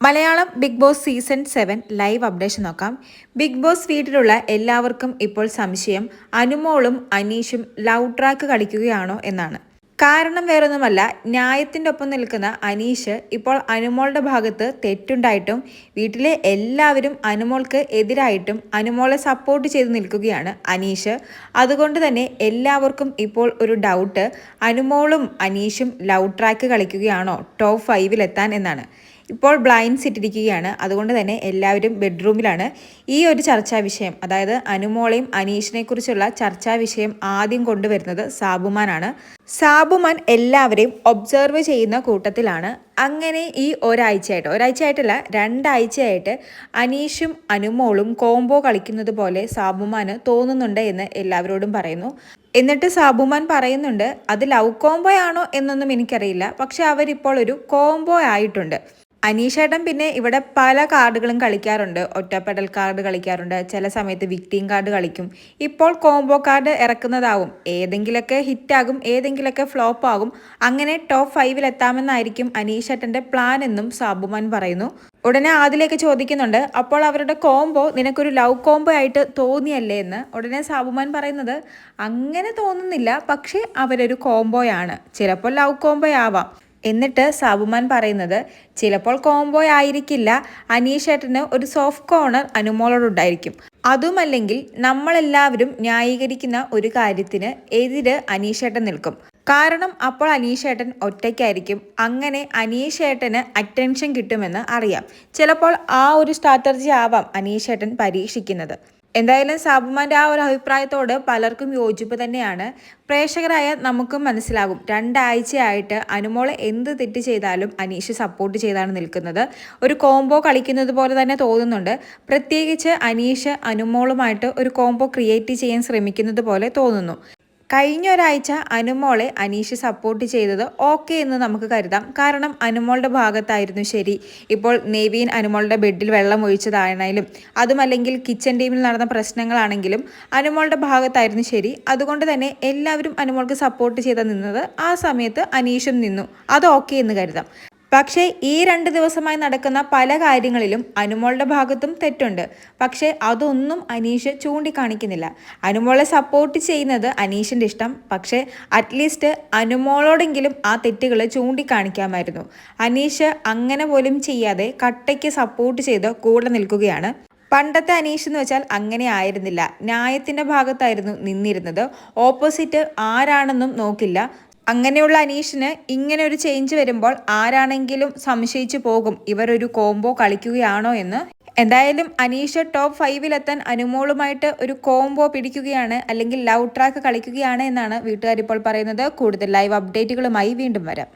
Malayalam Bigg Boss season seven live updation നോക്കാം. Bigg Boss വീട്ടിലുള്ള എല്ലാവർക്കും ഇപ്പോൾ സംശയം അനുമോളും അനീഷും ലവ് ട്രാക്ക് കളിക്കുകയാണോ എന്നാണ്. കാരണം വേറൊന്നുമല്ല ന്യായത്തിന്റെ ഒപ്പം നിൽക്കുന്ന അനീഷ് ഇപ്പോൾ അനുമോളുടെ ഭാഗത്ത് തെറ്റുണ്ടായിട്ടും വീട്ടിലെ എല്ലാവരും അനുമോൾക്ക് എതിരായിട്ടും അനുമോളെ സപ്പോർട്ട് ചെയ്ത് നിൽക്കുകയാണ് അനീഷ്. അതുകൊണ്ട് തന്നെ എല്ലാവർക്കും ഇപ്പോൾ ഒരു ഡൗട്ട് അനുമോളും അനീഷും ലവ് ട്രാക്ക് കളിക്കുകയാണോ? ടോപ്പ് ഫൈവിലെത്താൻ എന്നാണ്. ഇപ്പോൾ ബ്ലൈൻഡ്സ് ഇട്ടിരിക്കുകയാണ്. അതുകൊണ്ട് തന്നെ എല്ലാവരും ബെഡ്റൂമിലാണ് ഈ ഒരു ചർച്ചാ വിഷയം അതായത് അനുമോളയും അനീഷിനെ കുറിച്ചുള്ള ചർച്ചാ വിഷയം ആദ്യം കൊണ്ടുവരുന്നത് സാബുമാനാണ്. സാബുമാൻ എല്ലാവരെയും ഒബ്സർവ് ചെയ്യുന്ന കൂട്ടത്തിലാണ്. അങ്ങനെ ഈ ഒരാഴ്ചയായിട്ട് ഒരാഴ്ചയായിട്ടല്ല രണ്ടാഴ്ചയായിട്ട് അനീഷും അനുമോളും കോംബോ കളിക്കുന്നത് പോലെ സാബുമാന് തോന്നുന്നുണ്ട് എന്ന് എല്ലാവരോടും പറയുന്നു. എന്നിട്ട് സാബുമാൻ പറയുന്നുണ്ട് അത് ലവ് കോംബോ ആണോ എന്നൊന്നും എനിക്കറിയില്ല. പക്ഷെ അവരിപ്പോൾ ഒരു കോംബോ ആയിട്ടുണ്ട്. അനീഷേട്ടൻ പിന്നെ ഇവിടെ പല കാർഡുകളും കളിക്കാറുണ്ട്. ഒറ്റപ്പെടൽ കാർഡ് കളിക്കാറുണ്ട്. ചില സമയത്ത് വിക്ടീം കാർഡ് കളിക്കും. ഇപ്പോൾ കോംബോ കാർഡ് ഇറക്കുന്നതാവും. ഏതെങ്കിലുമൊക്കെ ഹിറ്റാകും. ഏതെങ്കിലുമൊക്കെ ഫ്ലോപ്പ് ആകും. അങ്ങനെ ടോപ്പ് ഫൈവിൽ എത്താമെന്നായിരിക്കും അനീഷേട്ടന്റെ പ്ലാൻ എന്നും സാബുമാൻ പറയുന്നു. ഉടനെ ആദിലേക്ക് ചോദിക്കുന്നുണ്ട് അപ്പോൾ അവരുടെ കോംബോ നിനക്കൊരു ലവ് കോംബോ ആയിട്ട് തോന്നിയല്ലേ? എന്ന്. ഉടനെ സാബുമാൻ പറയുന്നത് അങ്ങനെ തോന്നുന്നില്ല പക്ഷേ അവരൊരു കോംബോയാണ് ചിലപ്പോൾ ലവ് കോംബോ ആവാം. എന്നിട്ട് സാബുമാൻ പറയുന്നത് ചിലപ്പോൾ കോംബോ ആയിരിക്കില്ല. അനീഷേട്ടന് ഒരു സോഫ്റ്റ് കോർണർ അനുമോളോടുണ്ടായിരിക്കും അതുമല്ലെങ്കിൽ നമ്മളെല്ലാവരും ന്യായീകരിക്കുന്ന ഒരു കാര്യത്തിന് എതിര് അനീഷേട്ടൻ നിൽക്കും. കാരണം അപ്പോൾ അനീഷേട്ടൻ ഒറ്റയ്ക്കായിരിക്കും. അങ്ങനെ അനീഷേട്ടന് അറ്റൻഷൻ കിട്ടുമെന്ന് അറിയാം. ചിലപ്പോൾ ആ ഒരു സ്ട്രാറ്റജി ആവാം അനീഷേട്ടൻ പരീക്ഷിക്കുന്നത്. എന്തായാലും സാബുമാന്റെ ആ ഒരു അഭിപ്രായത്തോട് പലർക്കും യോജിപ്പ് തന്നെയാണ്. പ്രേക്ഷകരായ നമുക്കും മനസ്സിലാകും. രണ്ടാഴ്ചയായിട്ട് അനുമോളെ എന്ത് തെറ്റ് ചെയ്താലും അനീഷ് സപ്പോർട്ട് ചെയ്താണ് നിൽക്കുന്നത്. ഒരു കോംബോ കളിക്കുന്നത് പോലെ തന്നെ തോന്നുന്നുണ്ട്. പ്രത്യേകിച്ച് അനീഷ് അനുമോളുമായിട്ട് ഒരു കോംബോ ക്രിയേറ്റ് ചെയ്യാൻ ശ്രമിക്കുന്നത് പോലെ തോന്നുന്നു. കഴിഞ്ഞ ഒരാഴ്ച അനുമോളെ അനീഷ് സപ്പോർട്ട് ചെയ്തത് ഓക്കെ എന്ന് നമുക്ക് കരുതാം. കാരണം അനുമോളുടെ ഭാഗത്തായിരുന്നു ശരി. ഇപ്പോൾ നേവീൻ അനുമോളുടെ ബെഡിൽ വെള്ളം ഒഴിച്ചതാണെങ്കിലും അതുമല്ലെങ്കിൽ കിച്ചൺ ടീമിൽ നടന്ന പ്രശ്നങ്ങളാണെങ്കിലും അനുമോളുടെ ഭാഗത്തായിരുന്നു ശരി. അതുകൊണ്ട് തന്നെ എല്ലാവരും അനുമോൾക്ക് സപ്പോർട്ട് ചെയ്ത നിന്നത് ആ സമയത്ത് അനീഷും നിന്നു. അത് ഓക്കെ എന്ന് കരുതാം. പക്ഷേ ഈ രണ്ട് ദിവസമായി നടക്കുന്ന പല കാര്യങ്ങളിലും അനുമോളുടെ ഭാഗത്തും തെറ്റുണ്ട്. പക്ഷേ അതൊന്നും അനീഷ് ചൂണ്ടിക്കാണിക്കുന്നില്ല. അനുമോളെ സപ്പോർട്ട് ചെയ്യുന്നത് അനീഷിന്റെ ഇഷ്ടം. പക്ഷേ അറ്റ്ലീസ്റ്റ് അനുമോളോടെങ്കിലും ആ തെറ്റുകൾ ചൂണ്ടിക്കാണിക്കാമായിരുന്നു. അനീഷ് അങ്ങനെ പോലും ചെയ്യാതെ കട്ടയ്ക്ക് സപ്പോർട്ട് ചെയ്ത് കൂടെ നിൽക്കുകയാണ്. പണ്ടത്തെ അനീഷ് എന്ന് വെച്ചാൽ അങ്ങനെ ആയിരുന്നില്ല. ന്യായത്തിന്റെ ഭാഗത്തായിരുന്നു നിന്നിരുന്നത്. ഓപ്പോസിറ്റ് ആരാണെന്നും നോക്കില്ല. അങ്ങനെയുള്ള അനീഷിന് ഇങ്ങനെ ഒരു ചേഞ്ച് വരുമ്പോൾ ആരാണെങ്കിലും സംശയിച്ചു പോകും. ഇവർ ഒരു കോംബോ കളിക്കുകയാണോ എന്ന്. എന്തായാലും അനീഷ് ടോപ്പ് ഫൈവിലെത്താൻ അനുമോളുമായിട്ട് ഒരു കോംബോ പിടിക്കുകയാണ്. അല്ലെങ്കിൽ ലവ് ട്രാക്ക് കളിക്കുകയാണ് എന്നാണ് വീട്ടുകാരിപ്പോൾ പറയുന്നത്. കൂടുതൽ ലൈവ് അപ്ഡേറ്റുകളുമായി വീണ്ടും വരാം.